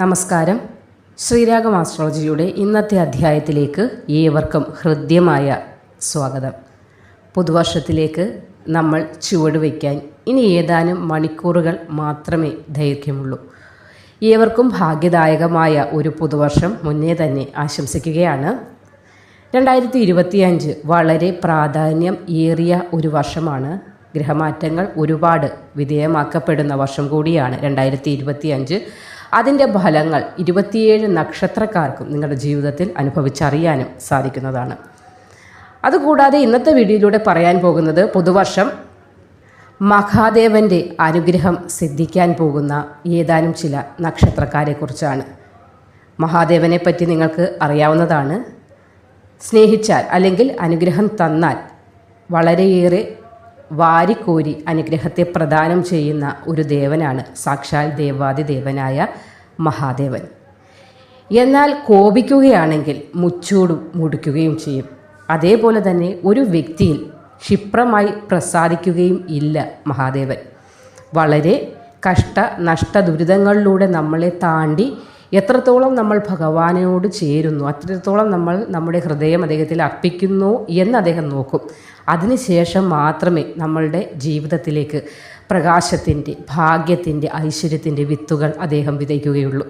നമസ്കാരം. ശ്രീരാഗം ആസ്ട്രോളജിയുടെ ഇന്നത്തെ അധ്യായത്തിലേക്ക് ഏവർക്കും ഹൃദ്യമായ സ്വാഗതം. പുതുവർഷത്തിലേക്ക് നമ്മൾ ചുവട് വയ്ക്കാൻ ഇനി ഏതാനും മണിക്കൂറുകൾ മാത്രമേ ദൈർഘ്യമുള്ളൂ. ഏവർക്കും ഭാഗ്യദായകമായ ഒരു പുതുവർഷം മുന്നേ തന്നെ ആശംസിക്കുകയാണ്. രണ്ടായിരത്തി ഇരുപത്തിയഞ്ച് വളരെ പ്രാധാന്യം ഏറിയ ഒരു വർഷമാണ്. ഗ്രഹമാറ്റങ്ങൾ ഒരുപാട് വിധേയമാക്കപ്പെടുന്ന വർഷം കൂടിയാണ് രണ്ടായിരത്തി ഇരുപത്തിയഞ്ച് അതിന്റെ ഫലങ്ങൾ ഇരുപത്തിയേഴ് നക്ഷത്രക്കാർക്കും നിങ്ങളുടെ ജീവിതത്തിൽ അനുഭവിച്ചറിയാനും സാധിക്കുന്നതാണ്. അതുകൂടാതെ ഇന്നത്തെ വീഡിയോയിലൂടെ പറയാൻ പോകുന്നത് പുതുവർഷം മഹാദേവന്റെ അനുഗ്രഹം സിദ്ധിക്കാൻ പോകുന്ന ഏതാനും ചില നക്ഷത്രക്കാരെക്കുറിച്ചാണ്. മഹാദേവനെ പറ്റി നിങ്ങൾക്ക് അറിയാവുന്നതാണ്. സ്നേഹിച്ചാൽ അല്ലെങ്കിൽ അനുഗ്രഹം തന്നാൽ വളരെയേറെ വാരിക്കോരി അനുഗ്രഹത്തെ പ്രദാനം ചെയ്യുന്ന ഒരു ദേവനാണ് സാക്ഷാൽ ദേവാദി ദേവനായ മഹാദേവൻ. എന്നാൽ കോപിക്കുകയാണെങ്കിൽ മുച്ചൂടും മുടിക്കുകയും ചെയ്യും. അതേപോലെ തന്നെ ഒരു വ്യക്തിയിൽ ക്ഷിപ്രമായി പ്രസാദിക്കുകയും ഇല്ല മഹാദേവൻ. വളരെ കഷ്ട നഷ്ട ദുരിതങ്ങളിലൂടെ നമ്മളെ താണ്ടി എത്രത്തോളം നമ്മൾ ഭഗവാനോട് ചേരുന്നു അത്രത്തോളം നമ്മൾ നമ്മുടെ ഹൃദയം അദ്ദേഹത്തിൽ അർപ്പിക്കുന്നു എന്ന് അദ്ദേഹം നോക്കും. അതിനുശേഷം മാത്രമേ നമ്മളുടെ ജീവിതത്തിലേക്ക് പ്രകാശത്തിന്റെ ഭാഗ്യത്തിന്റെ ഐശ്വര്യത്തിന്റെ വിത്തുകൾ അദ്ദേഹം വിതയ്ക്കുകയുള്ളൂ.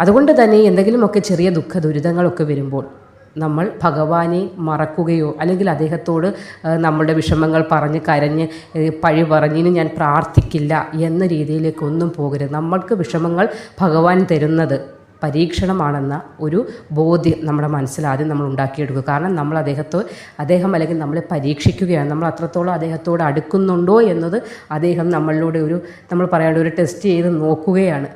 അതുകൊണ്ട് തന്നെ എന്തെങ്കിലുമൊക്കെ ചെറിയ ദുഃഖ ദുരിതങ്ങളൊക്കെ വരുമ്പോൾ നമ്മൾ ഭഗവാനെ മറക്കുകയോ അല്ലെങ്കിൽ അദ്ദേഹത്തോട് നമ്മളുടെ വിഷമങ്ങൾ പറഞ്ഞ് കരഞ്ഞ് പഴി പറഞ്ഞിന് ഞാൻ പ്രാർത്ഥിക്കില്ല എന്ന രീതിയിലേക്കൊന്നും പോകരുത്. നമ്മൾക്ക് വിഷമങ്ങൾ ഭഗവാൻ തരുന്നത് പരീക്ഷണമാണെന്ന ഒരു ബോധ്യം നമ്മുടെ മനസ്സിൽ ആദ്യം നമ്മൾ ഉണ്ടാക്കിയെടുക്കുക. കാരണം നമ്മൾ അദ്ദേഹത്തോ അദ്ദേഹം അല്ലെങ്കിൽ നമ്മളെ പരീക്ഷിക്കുകയാണ്. നമ്മൾ അത്രത്തോളം അദ്ദേഹത്തോട് അടുക്കുന്നുണ്ടോ എന്നത് അദ്ദേഹം നമ്മളിലൂടെ ഒരു നമ്മൾ പറയാനുള്ള ഒരു ടെസ്റ്റ് ചെയ്ത് നോക്കുകയാണ്.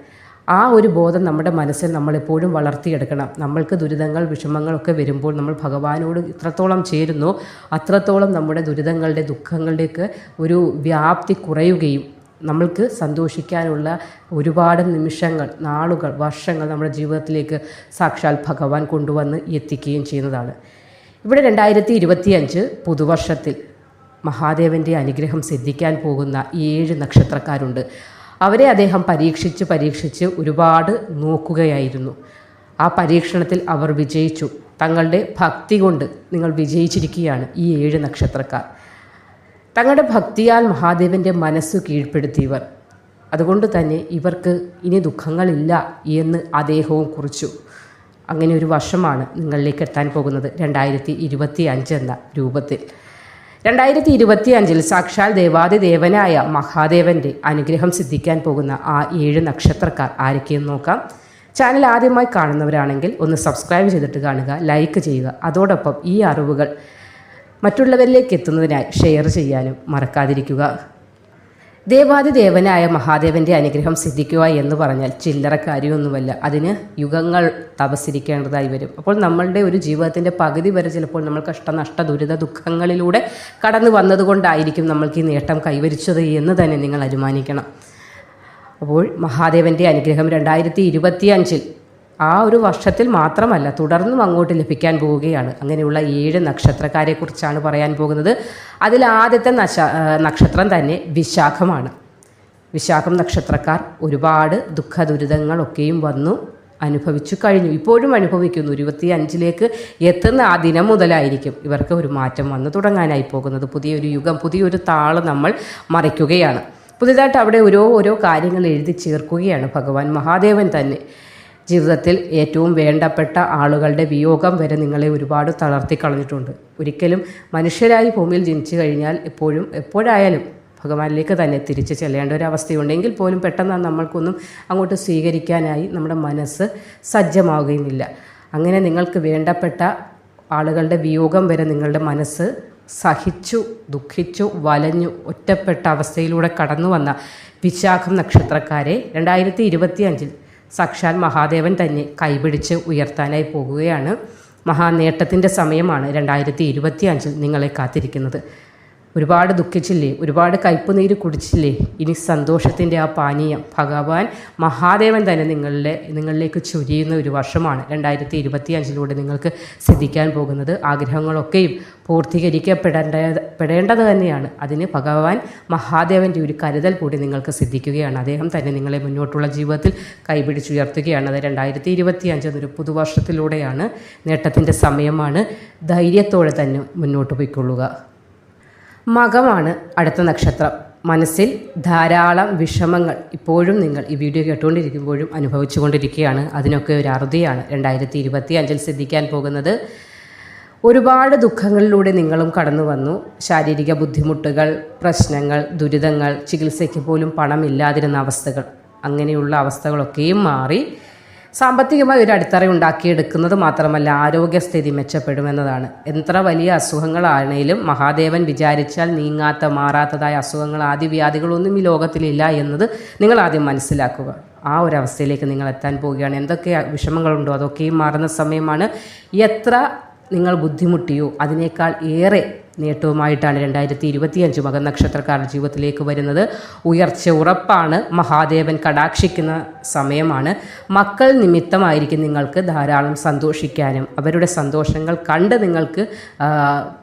ആ ഒരു ബോധം നമ്മുടെ മനസ്സിൽ നമ്മളെപ്പോഴും വളർത്തിയെടുക്കണം. നമ്മൾക്ക് ദുരിതങ്ങൾ വിഷമങ്ങളൊക്കെ വരുമ്പോൾ നമ്മൾ ഭഗവാനോട് ഇത്രത്തോളം ചേരുന്നു അത്രത്തോളം നമ്മുടെ ദുരിതങ്ങളുടെ ദുഃഖങ്ങളുടെയൊക്കെ ഒരു വ്യാപ്തി കുറയുകയും നമ്മൾക്ക് സന്തോഷിക്കാനുള്ള ഒരുപാട് നിമിഷങ്ങൾ നാളുകൾ വർഷങ്ങൾ നമ്മുടെ ജീവിതത്തിലേക്ക് സാക്ഷാൽ ഭഗവാൻ കൊണ്ടുവന്ന് എത്തിക്കുകയും ചെയ്യുന്നതാണ്. ഇവിടെ രണ്ടായിരത്തി ഇരുപത്തിയഞ്ച് പുതുവർഷത്തിൽ മഹാദേവന്റെ അനുഗ്രഹം സിദ്ധിക്കാൻ പോകുന്ന ഏഴ് നക്ഷത്രക്കാരുണ്ട്. അവരെ അദ്ദേഹം പരീക്ഷിച്ച് പരീക്ഷിച്ച് ഒരുപാട് നോക്കുകയായിരുന്നു. ആ പരീക്ഷണത്തിൽ അവർ വിജയിച്ചു. തങ്ങളുടെ ഭക്തി കൊണ്ട് നിങ്ങൾ വിജയിച്ചിരിക്കുകയാണ് ഈ ഏഴ് നക്ഷത്രക്കാർ. തങ്ങളുടെ ഭക്തിയാൽ മഹാദേവന്റെ മനസ്സ് കീഴ്പ്പെടുത്തിയവർ. അതുകൊണ്ട് തന്നെ ഇവർക്ക് ഇനി ദുഃഖങ്ങളില്ല എന്ന് അദ്ദേഹവും കുറിച്ചു. അങ്ങനെ ഒരു വർഷമാണ് നിങ്ങളിലേക്ക് എത്താൻ പോകുന്നത്. രണ്ടായിരത്തി ഇരുപത്തി അഞ്ച് എന്ന രൂപത്തിൽ. രണ്ടായിരത്തി ഇരുപത്തി അഞ്ചിൽ സാക്ഷാൽ ദേവാദിദേവനായ മഹാദേവന്റെ അനുഗ്രഹം സിദ്ധിക്കാൻ പോകുന്ന ആ ഏഴ് നക്ഷത്രക്കാർ ആരൊക്കെയെന്ന് നോക്കാം. ചാനൽ ആദ്യമായി കാണുന്നവരാണെങ്കിൽ ഒന്ന് സബ്സ്ക്രൈബ് ചെയ്തിട്ട് കാണുക ലൈക്ക് ചെയ്യുക. അതോടൊപ്പം ഈ അറിവുകൾ മറ്റുള്ളവരിലേക്ക് എത്തുന്നതിനായി ഷെയർ ചെയ്യാനും മറക്കാതിരിക്കുക. ദേവാദിദേവനായ മഹാദേവന്റെ അനുഗ്രഹം സിദ്ധിക്കുക എന്ന് പറഞ്ഞാൽ ചില്ലറ കാര്യമൊന്നുമല്ല. അതിന് യുഗങ്ങൾ തപസ്സിരിക്കേണ്ടതായി വരും. അപ്പോൾ നമ്മളുടെ ഒരു ജീവിതത്തിന്റെ പകുതി വരെ ചിലപ്പോൾ നമ്മൾ കഷ്ടനഷ്ട ദുരിത ദുഃഖങ്ങളിലൂടെ കടന്നു വന്നതുകൊണ്ടായിരിക്കും നമ്മൾക്ക് ഈ നേട്ടം കൈവരിച്ചത് എന്ന് തന്നെ നിങ്ങൾ അനുമാനിക്കണം. അപ്പോൾ മഹാദേവന്റെ അനുഗ്രഹം രണ്ടായിരത്തി ഇരുപത്തി അഞ്ചിൽ ആ ഒരു വർഷത്തിൽ മാത്രമല്ല തുടർന്നും അങ്ങോട്ട് ലഭിക്കാൻ പോവുകയാണ്. അങ്ങനെയുള്ള ഏഴ് നക്ഷത്രക്കാരെക്കുറിച്ചാണ് പറയാൻ പോകുന്നത്. അതിൽ ആദ്യത്തെ നക്ഷത്രം തന്നെ വിശാഖമാണ്. വിശാഖം നക്ഷത്രക്കാർ ഒരുപാട് ദുഃഖ ദുരിതങ്ങളൊക്കെയും വന്നു അനുഭവിച്ചു കഴിഞ്ഞു. ഇപ്പോഴും അനുഭവിക്കുന്നു. ഇരുപത്തി അഞ്ചിലേക്ക് എത്തുന്ന ആ ദിനം മുതലായിരിക്കും ഇവർക്ക് ഒരു മാറ്റം വന്ന് തുടങ്ങാനായി പോകുന്നത്. പുതിയൊരു യുഗം പുതിയൊരു താൾ നമ്മൾ മറിക്കുകയാണ്. പുതിയതായിട്ട് അവിടെ ഓരോ ഓരോ കാര്യങ്ങൾ എഴുതി ചേർക്കുകയാണ് ഭഗവാൻ. മഹാദേവൻ തന്നെ ജീവിതത്തിൽ ഏറ്റവും വേണ്ടപ്പെട്ട ആളുകളുടെ വിയോഗം വരെ നിങ്ങളെ ഒരുപാട് തളർത്തി കളഞ്ഞിട്ടുണ്ട്. ഒരിക്കലും മനുഷ്യരായി ഭൂമിയിൽ ജനിച്ചു കഴിഞ്ഞാൽ എപ്പോഴും എപ്പോഴായാലും ഭഗവാനിലേക്ക് തന്നെ തിരിച്ചു ചെല്ലേണ്ട ഒരു അവസ്ഥയുണ്ടെങ്കിൽ പോലും പെട്ടെന്ന് നമ്മൾക്കൊന്നും അങ്ങോട്ട് സ്വീകരിക്കാനായി നമ്മുടെ മനസ്സ് സജ്ജമാവുകയുമില്ല. അങ്ങനെ നിങ്ങൾക്ക് വേണ്ടപ്പെട്ട ആളുകളുടെ വിയോഗം വരെ നിങ്ങളുടെ മനസ്സ് സഹിച്ചു ദുഃഖിച്ചു വലഞ്ഞു ഒറ്റപ്പെട്ട അവസ്ഥയിലൂടെ കടന്നു വന്ന വിശാഖം നക്ഷത്രക്കാരെ രണ്ടായിരത്തി ഇരുപത്തി അഞ്ചിൽ സാക്ഷാൽ മഹാദേവൻ തന്നെ കൈപിടിച്ച് ഉയർത്താനായി പോകുകയാണ്. മഹാനേട്ടത്തിന്റെ സമയമാണ് രണ്ടായിരത്തി ഇരുപത്തി അഞ്ചിൽ നിങ്ങളെ കാത്തിരിക്കുന്നത്. ഒരുപാട് ദുഃഖിച്ചില്ലേ? ഒരുപാട് കയ്പുനീര് കുടിച്ചില്ലേ? ഇനി സന്തോഷത്തിന്റെ ആ പാനീയം ഭഗവാൻ മഹാദേവൻ തന്നെ നിങ്ങളിലെ നിങ്ങളിലേക്ക് ചൊരിയുന്ന ഒരു വർഷമാണ് രണ്ടായിരത്തി ഇരുപത്തി അഞ്ചിലൂടെ നിങ്ങൾക്ക് സിദ്ധിക്കാൻ പോകുന്നത്. ആഗ്രഹങ്ങളൊക്കെയും പൂർത്തീകരിക്കപ്പെടേണ്ട പെടേണ്ടത് തന്നെയാണ്. അതിന് ഭഗവാൻ മഹാദേവന്റെ ഒരു കരുതൽ കൂടി നിങ്ങൾക്ക് സിദ്ധിക്കുകയാണ്. അദ്ദേഹം തന്നെ നിങ്ങളെ മുന്നോട്ടുള്ള ജീവിതത്തിൽ കൈപിടിച്ചുയർത്തുകയാണ്. അത് രണ്ടായിരത്തി ഇരുപത്തി അഞ്ച് എന്നൊരു പുതുവർഷത്തിലൂടെയാണ് നേട്ടത്തിന്റെ സമയമാണ്. ധൈര്യത്തോടെ തന്നെ മുന്നോട്ട് പോയിക്കൊള്ളുക. മകമാണ് അടുത്ത നക്ഷത്രം. മനസ്സിൽ ധാരാളം വിഷമങ്ങൾ ഇപ്പോഴും നിങ്ങൾ ഈ വീഡിയോ കേട്ടുകൊണ്ടിരിക്കുമ്പോഴും അനുഭവിച്ചു കൊണ്ടിരിക്കുകയാണ്. അതിനൊക്കെ ഒരു അറുതിയാണ്. രണ്ടായിരത്തി ഇരുപത്തി അഞ്ചിൽ സിദ്ധിക്കാൻ പോകുന്നത് ഒരുപാട് ദുഃഖങ്ങളിലൂടെ നിങ്ങളും കടന്നു വന്നു. ശാരീരിക ബുദ്ധിമുട്ടുകൾ പ്രശ്നങ്ങൾ ദുരിതങ്ങൾ ചികിത്സയ്ക്ക് പോലും പണമില്ലാതിരുന്ന അവസ്ഥകൾ അങ്ങനെയുള്ള അവസ്ഥകളൊക്കെയും മാറി സാമ്പത്തികമായി ഒരു അടിത്തറ ഉണ്ടാക്കിയെടുക്കുന്നത് മാത്രമല്ല ആരോഗ്യസ്ഥിതി മെച്ചപ്പെടുമെന്നതാണ്. എത്ര വലിയ അസുഖങ്ങളാണേലും മഹാദേവൻ വിചാരിച്ചാൽ നീങ്ങാത്ത മാറാത്തതായ അസുഖങ്ങൾ ആദിവ്യാധികളൊന്നും ഈ ലോകത്തിലില്ല എന്നത് നിങ്ങൾ ആദ്യം മനസ്സിലാക്കുക. ആ ഒരു അവസ്ഥയിലേക്ക് നിങ്ങൾ എത്താൻ പോവുകയാണ്. എന്തൊക്കെ വിഷമങ്ങളുണ്ടോ? അതൊക്കെയും മാറുന്ന സമയമാണ്. എത്ര നിങ്ങൾ ബുദ്ധിമുട്ടിയോ? അതിനേക്കാൾ ഏറെ നേട്ടവുമായിട്ടാണ് രണ്ടായിരത്തി ഇരുപത്തിയഞ്ച് മകൻ നക്ഷത്രക്കാരുടെ ജീവിതത്തിലേക്ക് വരുന്നത്. ഉയർച്ച ഉറപ്പാണ്. മഹാദേവൻ കടാക്ഷിക്കുന്ന സമയമാണ്. മക്കൾ നിമിത്തമായിരിക്കും നിങ്ങൾക്ക് ധാരാളം സന്തോഷിക്കാനും അവരുടെ സന്തോഷങ്ങൾ കണ്ട് നിങ്ങൾക്ക്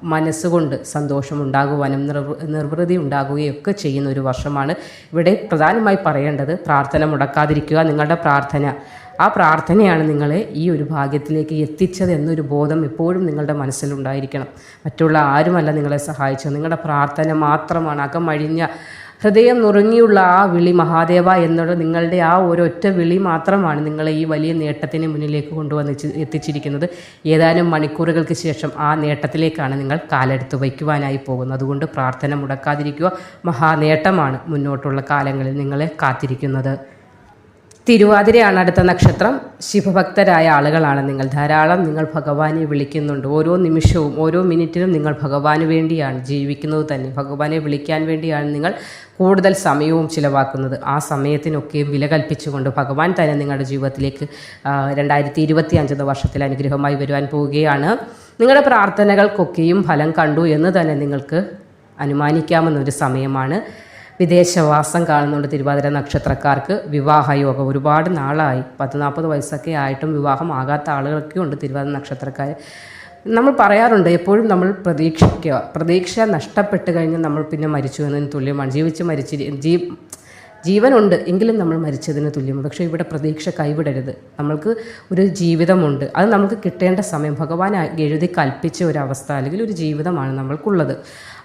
മനസ്സുകൊണ്ട് സന്തോഷമുണ്ടാകുവാനും നിർവൃ നിർവൃതി ഉണ്ടാകുകയൊക്കെ ചെയ്യുന്ന ഒരു വർഷമാണ്. ഇവിടെ പ്രധാനമായി പറയേണ്ടത് പ്രാർത്ഥന മുടക്കാതിരിക്കുക. നിങ്ങളുടെ പ്രാർത്ഥന ആ പ്രാർത്ഥനയാണ് നിങ്ങളെ ഈ ഒരു ഭാഗ്യത്തിലേക്ക് എത്തിച്ചത് എന്നൊരു ബോധം എപ്പോഴും നിങ്ങളുടെ മനസ്സിലുണ്ടായിരിക്കണം. മറ്റുള്ള ആരുമല്ല നിങ്ങളെ സഹായിച്ചത്. നിങ്ങളുടെ പ്രാർത്ഥന മാത്രമാണ് അകമഴിഞ്ഞ ഹൃദയം നുറുങ്ങിയുള്ള ആ വിളി മഹാദേവ എന്നുള്ള നിങ്ങളുടെ ആ ഒരൊറ്റ വിളി മാത്രമാണ് നിങ്ങളെ ഈ വലിയ നേട്ടത്തിന് മുന്നിലേക്ക് കൊണ്ടുവന്ന് എത്തി- എത്തിച്ചിരിക്കുന്നത്. ഏതാനും മണിക്കൂറുകൾക്ക് ശേഷം ആ നേട്ടത്തിലേക്കാണ് നിങ്ങൾ കാലെടുത്ത് വയ്ക്കുവാനായി പോകുന്നത്. അതുകൊണ്ട് പ്രാർത്ഥന മുടക്കാതിരിക്കുക മഹാനേട്ടമാണ് മുന്നോട്ടുള്ള കാലങ്ങളിൽ നിങ്ങളെ കാത്തിരിക്കുന്നത്. തിരുവാതിരയാണ് അടുത്ത നക്ഷത്രം. ശിവഭക്തരായ ആളുകളാണ് നിങ്ങൾ. ധാരാളം നിങ്ങൾ ഭഗവാനെ വിളിക്കുന്നുണ്ട്. ഓരോ നിമിഷവും ഓരോ മിനിറ്റിലും നിങ്ങൾ ഭഗവാന് വേണ്ടിയാണ് ജീവിക്കുന്നത് തന്നെ. ഭഗവാനെ വിളിക്കാൻ വേണ്ടിയാണ് നിങ്ങൾ കൂടുതൽ സമയവും ചിലവാക്കുന്നത്. ആ സമയത്തിനൊക്കെയും വില കൽപ്പിച്ചുകൊണ്ട് ഭഗവാൻ തന്നെ നിങ്ങളുടെ ജീവിതത്തിലേക്ക് രണ്ടായിരത്തി ഇരുപത്തി അഞ്ചെന്ന വർഷത്തിൽ അനുഗ്രഹമായി വരുവാൻ പോവുകയാണ്. നിങ്ങളുടെ പ്രാർത്ഥനകൾക്കൊക്കെയും ഫലം കണ്ടു എന്ന് തന്നെ നിങ്ങൾക്ക് അനുമാനിക്കാമെന്നൊരു സമയമാണ്. വിദേശവാസം കാണുന്നുണ്ട് തിരുവാതിര നക്ഷത്രക്കാർക്ക്. വിവാഹയോഗം ഒരുപാട് നാളായി. പത്ത് നാൽപ്പത് വയസ്സൊക്കെ ആയിട്ടും വിവാഹം ആകാത്ത ആളുകളൊക്കെ ഉണ്ട് തിരുവാതിര നക്ഷത്രക്കാർ നമ്മൾ പറയാറുണ്ട് എപ്പോഴും നമ്മൾ പ്രതീക്ഷിക്കുക പ്രതീക്ഷ നഷ്ടപ്പെട്ട് കഴിഞ്ഞാൽ നമ്മൾ പിന്നെ മരിച്ചു എന്നതിന് തുല്യമാണ്. ജീവിച്ച് മരിച്ചിരി ജീ ജീവനുണ്ട് എങ്കിലും നമ്മൾ മരിച്ചതിന് തുല്യമാണ്. പക്ഷേ ഇവിടെ പ്രതീക്ഷ കൈവിടരുത്. നമ്മൾക്ക് ഒരു ജീവിതമുണ്ട്. അത് നമുക്ക് കിട്ടേണ്ട സമയം. ഭഗവാൻ എഴുതി കൽപ്പിച്ച ഒരവസ്ഥ അല്ലെങ്കിൽ ഒരു ജീവിതമാണ് നമ്മൾക്കുള്ളത്.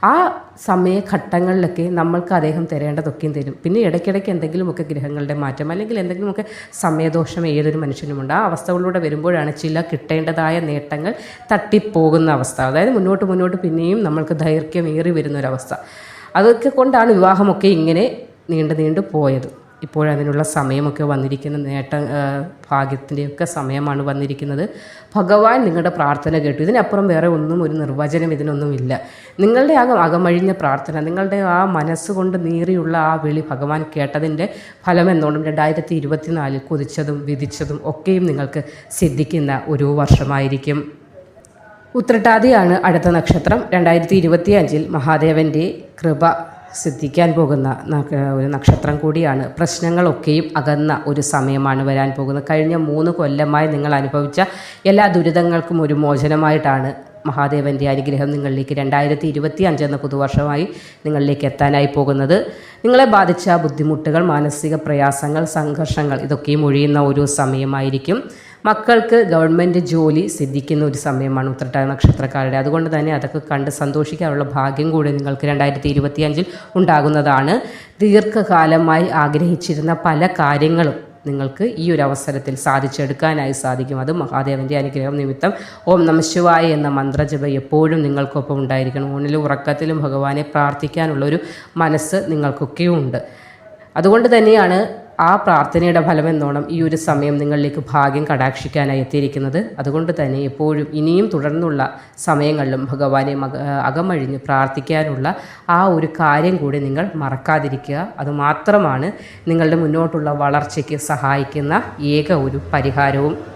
ആ സമയഘട്ടങ്ങളിലൊക്കെ നമ്മൾക്ക് അദ്ദേഹം തരേണ്ടതൊക്കെയും തരും. പിന്നെ ഇടയ്ക്കിടയ്ക്ക് എന്തെങ്കിലുമൊക്കെ ഗ്രഹങ്ങളുടെ മാറ്റം അല്ലെങ്കിൽ എന്തെങ്കിലുമൊക്കെ സമയദോഷം ഏതൊരു മനുഷ്യനുമുണ്ട്. ആ അവസ്ഥകളിലൂടെ വരുമ്പോഴാണ് ചില കിട്ടേണ്ടതായ നേട്ടങ്ങൾ തട്ടിപ്പോകുന്ന അവസ്ഥ. അതായത് മുന്നോട്ട് മുന്നോട്ട് പിന്നെയും നമ്മൾക്ക് ദൈർഘ്യമേറി വരുന്ന ഒരവസ്ഥ അതൊക്കെ കൊണ്ടാണ് വിവാഹമൊക്കെ ഇങ്ങനെ നീണ്ടു നീണ്ടു പോയത്. ഇപ്പോഴതിനുള്ള സമയമൊക്കെ വന്നിരിക്കുന്ന നേട്ട ഭാഗ്യത്തിന്റെയൊക്കെ സമയമാണ് വന്നിരിക്കുന്നത്. ഭഗവാൻ നിങ്ങളുടെ പ്രാർത്ഥന കേട്ടു. ഇതിനപ്പുറം വേറെ ഒന്നും ഒരു നിർവചനം ഇതിനൊന്നുമില്ല. നിങ്ങളുടെ ആ അകമഴിഞ്ഞ പ്രാർത്ഥന നിങ്ങളുടെ ആ മനസ്സുകൊണ്ട് നീറിയുള്ള ആ വിളി ഭഗവാൻ കേട്ടതിന്റെ ഫലം എന്നോണം രണ്ടായിരത്തി ഇരുപത്തിനാലിൽ കുതിച്ചതും വിധിച്ചതും ഒക്കെയും നിങ്ങൾക്ക് സിദ്ധിക്കുന്ന ഒരു വർഷമായിരിക്കും. ഉത്രട്ടാതിയാണ് അടുത്ത നക്ഷത്രം. രണ്ടായിരത്തി ഇരുപത്തി അഞ്ചിൽ മഹാദേവന്റെ കൃപ. സിദ്ധിക്കാൻ പോകുന്ന ഒരു നക്ഷത്രം കൂടിയാണ്. പ്രശ്നങ്ങളൊക്കെയും അകന്ന ഒരു സമയമാണ് വരാൻ പോകുന്നത്. കഴിഞ്ഞ മൂന്ന് കൊല്ലമായി നിങ്ങൾ അനുഭവിച്ച എല്ലാ ദുരിതങ്ങൾക്കും ഒരു മോചനമായിട്ടാണ് മഹാദേവന്റെ അനുഗ്രഹം നിങ്ങളിലേക്ക് രണ്ടായിരത്തി ഇരുപത്തി എന്ന പുതുവർഷമായി നിങ്ങളിലേക്ക് എത്താനായി പോകുന്നത്. നിങ്ങളെ ബാധിച്ച ബുദ്ധിമുട്ടുകൾ മാനസിക പ്രയാസങ്ങൾ സംഘർഷങ്ങൾ ഇതൊക്കെയും ഒഴിയുന്ന ഒരു സമയമായിരിക്കും. മക്കൾക്ക് ഗവൺമെന്റ് ജോലി സിദ്ധിക്കുന്ന ഒരു സമയമാണ് ഉത്രട്ടാ നക്ഷത്രക്കാരുടെ. അതുകൊണ്ട് തന്നെ അതൊക്കെ കണ്ട് സന്തോഷിക്കാനുള്ള ഭാഗ്യം കൂടി നിങ്ങൾക്ക് രണ്ടായിരത്തി ഇരുപത്തി അഞ്ചിൽ ഉണ്ടാകുന്നതാണ്. ദീർഘകാലമായി ആഗ്രഹിച്ചിരുന്ന പല കാര്യങ്ങളും നിങ്ങൾക്ക് ഈ ഒരു അവസരത്തിൽ സാധിച്ചെടുക്കാനായി സാധിക്കും. അത് മഹാദേവന്റെ അനുഗ്രഹം നിമിത്തം ഓം നമശിവായ എന്ന മന്ത്രജപ എപ്പോഴും നിങ്ങൾക്കൊപ്പം ഉണ്ടായിരിക്കണം. ഊണിലും ഉറക്കത്തിലും ഭഗവാനെ പ്രാർത്ഥിക്കാനുള്ളൊരു മനസ്സ് നിങ്ങൾക്കൊക്കെയും ഉണ്ട് അതുകൊണ്ട് തന്നെയാണ് ആ പ്രാർത്ഥനയുടെ ഫലമെന്നോണം ഈ ഒരു സമയം നിങ്ങളിലേക്ക് ഭാഗ്യം കടാക്ഷിക്കാനായി എത്തിയിരിക്കുന്നത്. അതുകൊണ്ട് തന്നെ എപ്പോഴും ഇനിയും തുടർന്നുള്ള സമയങ്ങളിലും ഭഗവാനെ അകമഴിഞ്ഞ് പ്രാർത്ഥിക്കാനുള്ള ആ ഒരു കാര്യം കൂടി നിങ്ങൾ മറക്കാതിരിക്കുക. അതുമാത്രമാണ് നിങ്ങളുടെ മുന്നോട്ടുള്ള വളർച്ചയ്ക്ക് സഹായിക്കുന്ന ഏക ഒരു പരിഹാരവും.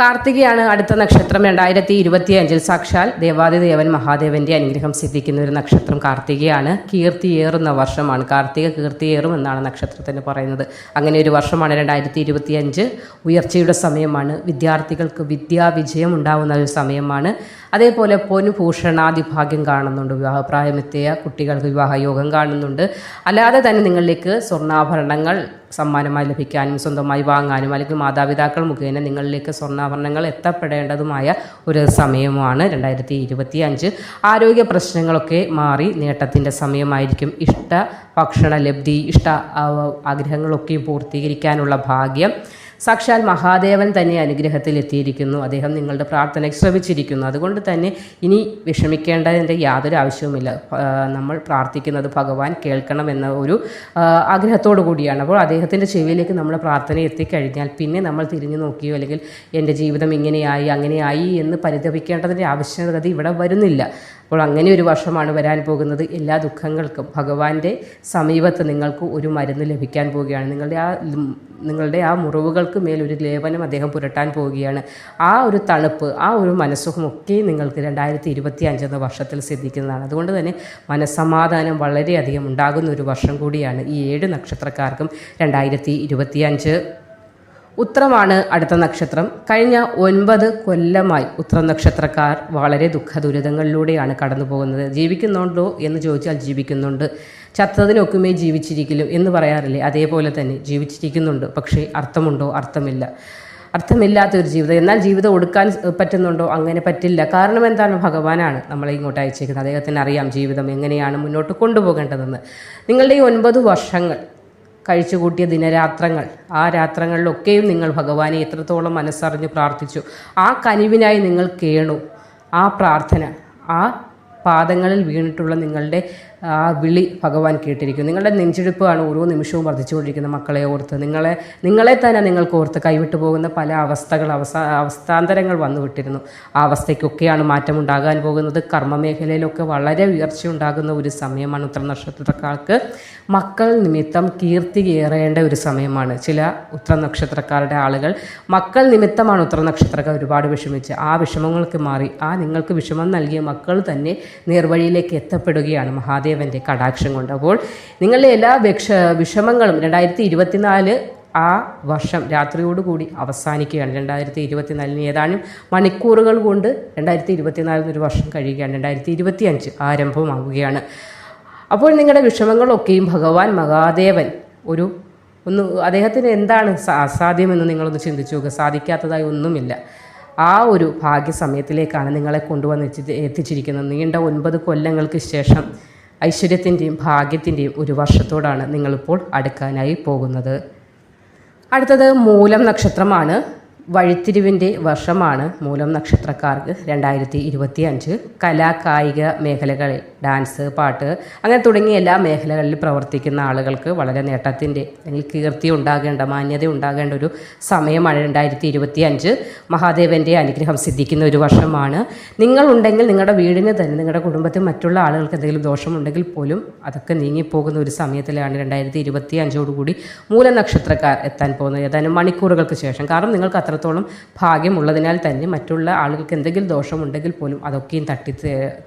കാർത്തികയാണ് അടുത്ത നക്ഷത്രം രണ്ടായിരത്തി ഇരുപത്തി അഞ്ചിൽ സാക്ഷാൽ ദേവാദിദേവൻ മഹാദേവന്റെ അനുഗ്രഹം സിദ്ധിക്കുന്ന ഒരു നക്ഷത്രം കാർത്തികയാണ്. കീർത്തിയേറുന്ന വർഷമാണ്. കാർത്തിക കീർത്തിയേറും എന്നാണ് നക്ഷത്രത്തിന് പറയുന്നത്. അങ്ങനെ ഒരു വർഷമാണ് രണ്ടായിരത്തി ഇരുപത്തി അഞ്ച് ഉയർച്ചയുടെ സമയമാണ്. വിദ്യാർത്ഥികൾക്ക് വിദ്യാവിജയം ഉണ്ടാകുന്ന ഒരു സമയമാണ്. അതേപോലെ പൊനുഭൂഷണാതിഭാഗ്യം കാണുന്നുണ്ട്. വിവാഹപ്രായമെത്തിയ കുട്ടികൾക്ക് വിവാഹയോഗം കാണുന്നുണ്ട്. അല്ലാതെ തന്നെ നിങ്ങളിലേക്ക് സ്വർണാഭരണങ്ങൾ സമ്മാനമായി ലഭിക്കാനും സ്വന്തമായി വാങ്ങാനും അല്ലെങ്കിൽ മാതാപിതാക്കൾ മുഖേന നിങ്ങളിലേക്ക് സ്വർണാഭരണങ്ങൾ എത്തപ്പെടേണ്ടതുമായ ഒരു സമയമാണ് രണ്ടായിരത്തി ഇരുപത്തി അഞ്ച് ആരോഗ്യ പ്രശ്നങ്ങളൊക്കെ മാറി നേട്ടത്തിന്റെ സമയമായിരിക്കും. ഇഷ്ട ഭക്ഷണ ലബ്ധി ഇഷ്ട ആഗ്രഹങ്ങളൊക്കെ പൂർത്തീകരിക്കാനുള്ള ഭാഗ്യം. സാക്ഷാൽ മഹാദേവൻ തന്നെ അനുഗ്രഹത്തിൽ എത്തിയിരിക്കുന്നു അദ്ദേഹം നിങ്ങളുടെ പ്രാർത്ഥന ശ്രമിച്ചിരിക്കുന്നു അതുകൊണ്ട് തന്നെ ഇനി വിഷമിക്കേണ്ടതിന്റെ യാതൊരു ആവശ്യവുമില്ല. നമ്മൾ പ്രാർത്ഥിക്കുന്നത് ഭഗവാൻ കേൾക്കണമെന്ന ഒരു ആഗ്രഹത്തോടു കൂടിയാണ്. അപ്പോൾ അദ്ദേഹത്തിന്റെ ചെവിയിലേക്ക് നമ്മൾ പ്രാർത്ഥന എത്തിക്കഴിഞ്ഞാൽ പിന്നെ നമ്മൾ തിരിഞ്ഞു നോക്കിയോ അല്ലെങ്കിൽ എന്റെ ജീവിതം ഇങ്ങനെയായി അങ്ങനെയായി എന്ന് പരിതപിക്കേണ്ടതിന്റെ ആവശ്യകത ഇവിടെ വരുന്നില്ല. അപ്പോൾ അങ്ങനെ ഒരു വർഷമാണ് വരാൻ പോകുന്നത്. എല്ലാ ദുഃഖങ്ങൾക്കും ഭഗവാന്റെ സമീപത്ത് നിങ്ങൾക്ക് ഒരു മരുന്ന് ലഭിക്കാൻ പോവുകയാണ്. നിങ്ങളുടെ ആ നിങ്ങളുടെ ആ മുറിവുകൾക്ക് മേൽ ഒരു ലേപനം അദ്ദേഹം പുരട്ടാൻ പോവുകയാണ്. ആ ഒരു തണുപ്പ് ആ ഒരു മനസ്സുഖമൊക്കെ നിങ്ങൾക്ക് രണ്ടായിരത്തി ഇരുപത്തി അഞ്ചെന്ന വർഷത്തിൽ സിദ്ധിക്കുന്നതാണ്. അതുകൊണ്ട് തന്നെ മനസ്സമാധാനം വളരെയധികം ഉണ്ടാകുന്ന ഒരു വർഷം കൂടിയാണ് ഈ ഏഴ് നക്ഷത്രക്കാർക്കും രണ്ടായിരത്തി ഇരുപത്തി അഞ്ച് ഉത്രമാണ് അടുത്ത നക്ഷത്രം. കഴിഞ്ഞ ഒൻപത് കൊല്ലമായി ഉത്ര നക്ഷത്രക്കാർ വളരെ ദുഃഖ ദുരിതങ്ങളിലൂടെയാണ് കടന്നു പോകുന്നത് ജീവിക്കുന്നുണ്ടോ എന്ന് ചോദിച്ചാൽ ജീവിക്കുന്നുണ്ട്. ചത്തതിനൊക്കുമേ ജീവിച്ചിരിക്കലും എന്ന് പറയാറില്ലേ? അതേപോലെ തന്നെ ജീവിച്ചിരിക്കുന്നുണ്ട്. പക്ഷേ അർത്ഥമുണ്ടോ? അർത്ഥമില്ല. അർത്ഥമില്ലാത്തൊരു ജീവിതം. എന്നാൽ ജീവിതം ഒടുക്കാൻ പറ്റുന്നുണ്ടോ? അങ്ങനെ പറ്റില്ല. കാരണം എന്താണ്? ഭഗവാനാണ് നമ്മളെ ഇങ്ങോട്ട് അയച്ചേക്കുന്നത്. അദ്ദേഹത്തിന് അറിയാം ജീവിതം എങ്ങനെയാണ് മുന്നോട്ട് കൊണ്ടുപോകേണ്ടതെന്ന്. നിങ്ങളുടെ ഈ ഒൻപത് വർഷങ്ങൾ കഴിച്ചുകൂട്ടിയ ദിനരാത്രങ്ങൾ. ആ രാത്രങ്ങളിലൊക്കെയും നിങ്ങൾ ഭഗവാനെ എത്രത്തോളം മനസ്സറിഞ്ഞ് പ്രാർത്ഥിച്ചു. ആ കനിവിനായി നിങ്ങൾ കേണു. ആ പ്രാർത്ഥന ആ പാദങ്ങളിൽ വീണിട്ടുള്ള നിങ്ങളുടെ ആ വിളി ഭഗവാൻ കേട്ടിരിക്കും നിങ്ങളുടെ നെഞ്ചെടുപ്പാണ് ഓരോ നിമിഷവും വർദ്ധിച്ചുകൊണ്ടിരിക്കുന്ന മക്കളെ ഓർത്ത്. നിങ്ങളെ നിങ്ങളെ തന്നെ നിങ്ങൾക്ക് ഓർത്ത് കൈവിട്ടു പോകുന്ന പല അവസ്ഥകൾ അവസ അവസ്ഥാന്തരങ്ങൾ വന്നു വിട്ടിരുന്നു. ആ അവസ്ഥയ്ക്കൊക്കെയാണ് മാറ്റമുണ്ടാകാൻ പോകുന്നത്. കർമ്മമേഖലയിലൊക്കെ വളരെ ഉയർച്ച ഉണ്ടാകുന്ന ഒരു സമയമാണ് ഉത്തര നക്ഷത്രക്കാർക്ക് മക്കൾ നിമിത്തം കീർത്തി കയറേണ്ട ഒരു സമയമാണ്. ചില ഉത്തര നക്ഷത്രക്കാരുടെ ആളുകൾ മക്കൾ നിമിത്തമാണ് ഉത്തര നക്ഷത്രക്കാർ ഒരുപാട് വിഷമിച്ച്. ആ വിഷമങ്ങൾക്ക് മാറി ആ നിങ്ങൾക്ക് വിഷമം നൽകിയ മക്കൾ തന്നെ നേർവഴിയിലേക്ക് എത്തപ്പെടുകയാണ്. മഹാദേവന്റെ കടാക്ഷം കൊണ്ട്. അപ്പോൾ നിങ്ങളുടെ എല്ലാ വിക്ഷ വിഷമങ്ങളും രണ്ടായിരത്തി ഇരുപത്തിനാല് ആ വർഷം രാത്രിയോടുകൂടി അവസാനിക്കുകയാണ്. രണ്ടായിരത്തി ഇരുപത്തിനാലിന് ഏതാനും മണിക്കൂറുകൾ കൊണ്ട് രണ്ടായിരത്തി ഇരുപത്തിനാലിന് ഒരു വർഷം കഴിയുകയാണ്. രണ്ടായിരത്തി ഇരുപത്തി അഞ്ച് ആരംഭമാവുകയാണ്. അപ്പോൾ നിങ്ങളുടെ വിഷമങ്ങളൊക്കെയും ഭഗവാൻ മഹാദേവൻ ഒരു ഒന്ന് അദ്ദേഹത്തിന് എന്താണ് അസാധ്യമെന്ന് നിങ്ങളൊന്ന് ചിന്തിച്ചു നോക്കുക സാധിക്കാത്തതായി ഒന്നുമില്ല. ആ ഒരു ഭാഗ്യസമയത്തിലേക്കാണ് നിങ്ങളെ കൊണ്ടുവന്ന് എത്തി- എത്തിച്ചിരിക്കുന്നത്. നീണ്ട ഒൻപത് കൊല്ലങ്ങൾക്ക് ശേഷം ഐശ്വര്യത്തിന്റെയും ഭാഗ്യത്തിന്റെയും ഒരു വർഷത്തോടാണ് നിങ്ങളിപ്പോൾ അടുക്കാനായി പോകുന്നത്. അടുത്തത് മൂലം നക്ഷത്രമാണ്. വഴിത്തിരിവിന്റെ വർഷമാണ് മൂലം നക്ഷത്രക്കാർക്ക് രണ്ടായിരത്തി ഇരുപത്തി അഞ്ച് കലാ കായിക മേഖലകളിൽ ഡാൻസ് പാട്ട് അങ്ങനെ തുടങ്ങിയ എല്ലാ മേഖലകളിൽ പ്രവർത്തിക്കുന്ന ആളുകൾക്ക് വളരെ നേട്ടത്തിന്റെ അല്ലെങ്കിൽ കീർത്തി ഉണ്ടാകേണ്ട മാന്യത ഉണ്ടാകേണ്ട ഒരു സമയമാണ് രണ്ടായിരത്തി ഇരുപത്തി അഞ്ച് മഹാദേവന്റെ അനുഗ്രഹം സിദ്ധിക്കുന്ന ഒരു വർഷമാണ്. നിങ്ങളുണ്ടെങ്കിൽ നിങ്ങളുടെ വീടിന് തന്നെ നിങ്ങളുടെ കുടുംബത്തിൽ മറ്റുള്ള ആളുകൾക്ക് എന്തെങ്കിലും ദോഷമുണ്ടെങ്കിൽ പോലും അതൊക്കെ നീങ്ങിപ്പോകുന്ന ഒരു സമയത്തിലാണ് രണ്ടായിരത്തി ഇരുപത്തി അഞ്ചോടുകൂടി മൂലനക്ഷത്രക്കാർ എത്താൻ പോകുന്നത്. ഏതാനും മണിക്കൂറുകൾക്ക് ശേഷം. കാരണം നിങ്ങൾക്ക് അത്രത്തോളം ഭാഗ്യമുള്ളതിനാൽ തന്നെ മറ്റുള്ള ആളുകൾക്ക് എന്തെങ്കിലും ദോഷമുണ്ടെങ്കിൽ പോലും അതൊക്കെയും തട്ടി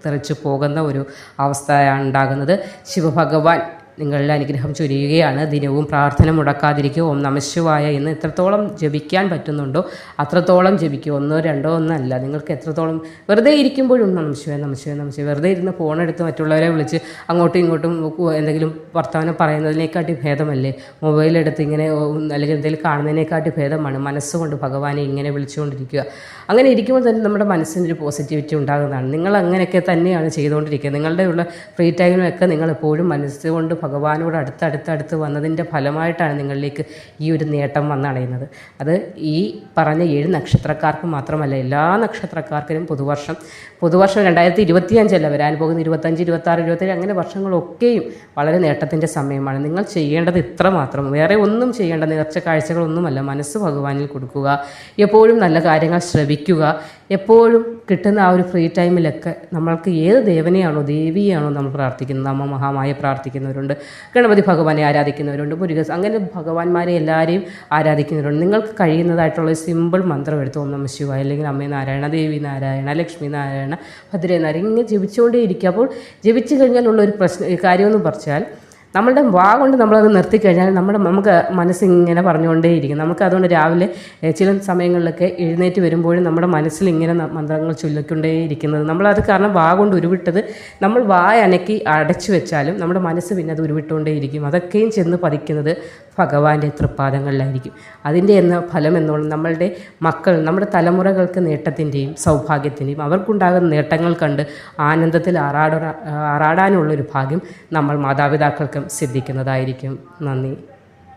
തെറിച്ച് പോകുന്ന ഒരു അവസ്ഥയാണ് ഉണ്ടാകുന്നത്. ശിവഭഗവാൻ നിങ്ങളുടെ അനുഗ്രഹം ചൊരിയുകയാണ്. ദിനവും പ്രാർത്ഥന മുടക്കാതിരിക്കുക ഓം നമശിവായ എന്ന് എത്രത്തോളം ജപിക്കാൻ പറ്റുന്നുണ്ടോ അത്രത്തോളം ജപിക്കുക ഒന്നോ രണ്ടോ ഒന്നല്ല. നിങ്ങൾക്ക് എത്രത്തോളം വെറുതെ ഇരിക്കുമ്പോഴും നമശിവ നമശിവ നമശിവ വെറുതെ ഇരുന്ന് ഫോണെടുത്ത് മറ്റുള്ളവരെ വിളിച്ച് അങ്ങോട്ടും ഇങ്ങോട്ടും എന്തെങ്കിലും വർത്തമാനം പറയുന്നതിനേക്കാട്ടി ഭേദമല്ലേ? മൊബൈലെടുത്ത് ഇങ്ങനെ അല്ലെങ്കിൽ എന്തെങ്കിലും കാണുന്നതിനേക്കാട്ടി ഭേദമാണ്. മനസ്സുകൊണ്ട് ഭഗവാനെ ഇങ്ങനെ വിളിച്ചുകൊണ്ടിരിക്കുക. അങ്ങനെ ഇരിക്കുമ്പോൾ തന്നെ നമ്മുടെ മനസ്സിനൊരു പോസിറ്റിവിറ്റി ഉണ്ടാകുന്നതാണ്. നിങ്ങൾ അങ്ങനെയൊക്കെ തന്നെയാണ് ചെയ്തുകൊണ്ടിരിക്കുക. നിങ്ങളുടെ ഉള്ള ഫ്രീ ടൈമിലൊക്കെ നിങ്ങൾ എപ്പോഴും മനസ്സുകൊണ്ട് ഭഗവാനോട് അടുത്തടുത്തടുത്ത് വന്നതിന്റെ ഫലമായിട്ടാണ് നിങ്ങളിലേക്ക് ഈ ഒരു നേട്ടം വന്നണയുന്നത് അത് ഈ പറഞ്ഞ ഏഴ് നക്ഷത്രക്കാർക്ക് മാത്രമല്ല എല്ലാ നക്ഷത്രക്കാർക്കും പുതുവർഷം. പുതുവർഷം രണ്ടായിരത്തി ഇരുപത്തി അഞ്ചല്ല വരാൻ പോകുന്ന ഇരുപത്തഞ്ച് ഇരുപത്താറ് ഇരുപത്തേഴ് അങ്ങനെ വർഷങ്ങളൊക്കെയും വളരെ നേട്ടത്തിന്റെ സമയമാണ്. നിങ്ങൾ ചെയ്യേണ്ടത് ഇത്ര മാത്രം. വേറെ ഒന്നും ചെയ്യേണ്ട നേർച്ച കാഴ്ചകളൊന്നുമല്ല. മനസ്സ് ഭഗവാനിൽ കൊടുക്കുക. എപ്പോഴും നല്ല കാര്യങ്ങൾ ശ്രവിക്കുക. എപ്പോഴും കിട്ടുന്ന ആ ഒരു ഫ്രീ ടൈമിലൊക്കെ നമ്മൾക്ക് ഏത് ദേവനെയാണോ ദേവിയാണോ നമ്മൾ പ്രാർത്ഥിക്കുന്നത് അമ്മ മഹാമായ പ്രാർത്ഥിക്കുന്നവരുണ്ട് ഗണപതി ഭഗവാനെ ആരാധിക്കുന്നവരുണ്ട് മുരുകസ് അങ്ങനെ ഭഗവാന്മാരെ എല്ലാവരെയും ആരാധിക്കുന്നവരുണ്ട്. നിങ്ങൾക്ക് കഴിയുന്നതായിട്ടുള്ള സിമ്പിൾ മന്ത്രം എടുത്ത് ഓം നമ ശിവായ അല്ലെങ്കിൽ അമ്മേ നാരായണ ദേവി നാരായണ ലക്ഷ്മി നാരായണ ഭദ്രേ നാരായണ ഇങ്ങനെ ജപിച്ചുകൊണ്ടേ ഇരിക്കുക അപ്പോൾ ജപിച്ചു കഴിഞ്ഞാലുള്ള ഒരു പ്രശ്നം കാര്യമെന്ന് പറഞ്ഞാൽ നമ്മളുടെ വാ കൊണ്ട് നമ്മളത് നിർത്തിക്കഴിഞ്ഞാൽ നമ്മുടെ നമുക്ക് മനസ്സിങ്ങനെ പറഞ്ഞുകൊണ്ടേയിരിക്കും നമുക്ക് അതുകൊണ്ട് രാവിലെ ചില സമയങ്ങളിലൊക്കെ എഴുന്നേറ്റ് വരുമ്പോഴും നമ്മുടെ മനസ്സിൽ ഇങ്ങനെ മന്ത്രങ്ങൾ ചൊല്ലിക്കൊണ്ടേയിരിക്കുന്നത് നമ്മളത് കാരണം വാ കൊണ്ട് ഉരുവിട്ടത് നമ്മൾ വായ അനക്കി അടച്ചു വെച്ചാലും നമ്മുടെ മനസ്സ് പിന്നെ അത് ഉരുവിട്ടുകൊണ്ടേയിരിക്കും അതൊക്കെയും ചെന്ന് പതിക്കുന്നത് ഭഗവാന്റെ തൃപ്പാദങ്ങളിലായിരിക്കും. അതിന്റെ എന്ന ഫലം എന്നുള്ള നമ്മളുടെ മക്കൾ നമ്മുടെ തലമുറകൾക്ക് നേട്ടത്തിന്റെയും സൗഭാഗ്യത്തിന്റെയും അവർക്കുണ്ടാകുന്ന നേട്ടങ്ങൾ കണ്ട് ആനന്ദത്തിൽ ആറാട ആറാടാനുള്ളൊരു ഭാഗ്യം നമ്മൾ മാതാപിതാക്കൾക്കും സിദ്ധിക്കുന്നതായിരിക്കും. നന്ദി.